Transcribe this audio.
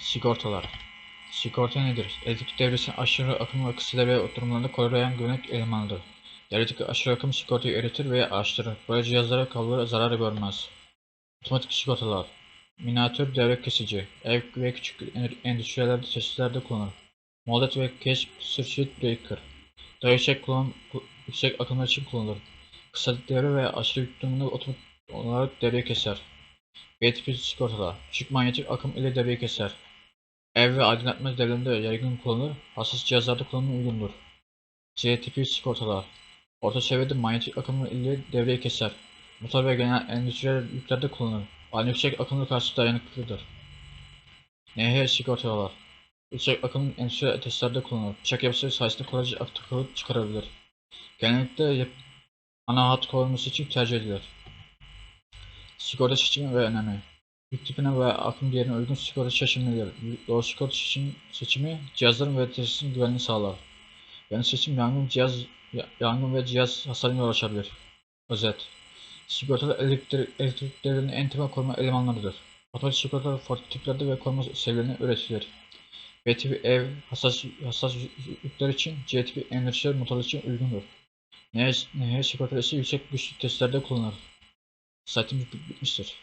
Sigortalar. Sigorta nedir? Elektrik devresinin aşırı akım ve kısa devre durumlarında koruyan güvenlik elemanıdır. Devredeki aşırı akım sigortayı üretir veya açtırır. Böyle cihazlara kablolara zarar görmez. Otomatik sigortalar. Minatür devre kesici. Ev ve küçük endüstrilerde tesislerde kullanılır. Moldet ve Case Circuit Breaker. Daha yüksek, kullan, yüksek akımlar için kullanılır. Kısa devre veya aşırı yük durumunda otomatik olarak devreyi keser. B tipi sigortalar. Düşük manyetik akım ile devreyi keser. Ev ve aydınlatma devrelerinde yaygın kullanılır. Hassas cihazlarda kullanıma uygundur. C tipi sigortalar. Orta seviyede manyetik akım ile devreyi keser. Motor ve genel endüstriyel yüklerde kullanılır. Aynı yüksek akımlı karşı dayanıklıdır. NH sigortalar. Yüksek akımın endüstriyel testlerde kullanılır. Bıçak yapısı sayesinde kolayca takılıp çıkarabilir. Genellikle yap ana hat koruması için tercih edilir. Sigorta seçimi ve önemi. Yük tipine ve akım değerine uygun sigorta seçimlidir. Doğru sigorta seçim, seçimi cihazların ve tesisin güvenliğini sağlar. Yani seçim yangın cihaz ya- yangın ve cihaz hasarına yol açabilir. Özet. Sigortalar elektrik, elektriklerin en temel koruma elemanlarıdır. Otomatik sigortalar farklı tiplerde ve koruma seviyelerine üretilir. B tipi ev hassas, hassas yükler için, C tipi endüstriyel motorlar için uygundur. NH, NH sigortası yüksek güçlü testlerde kullanılır. Saatimiz bitmiştir.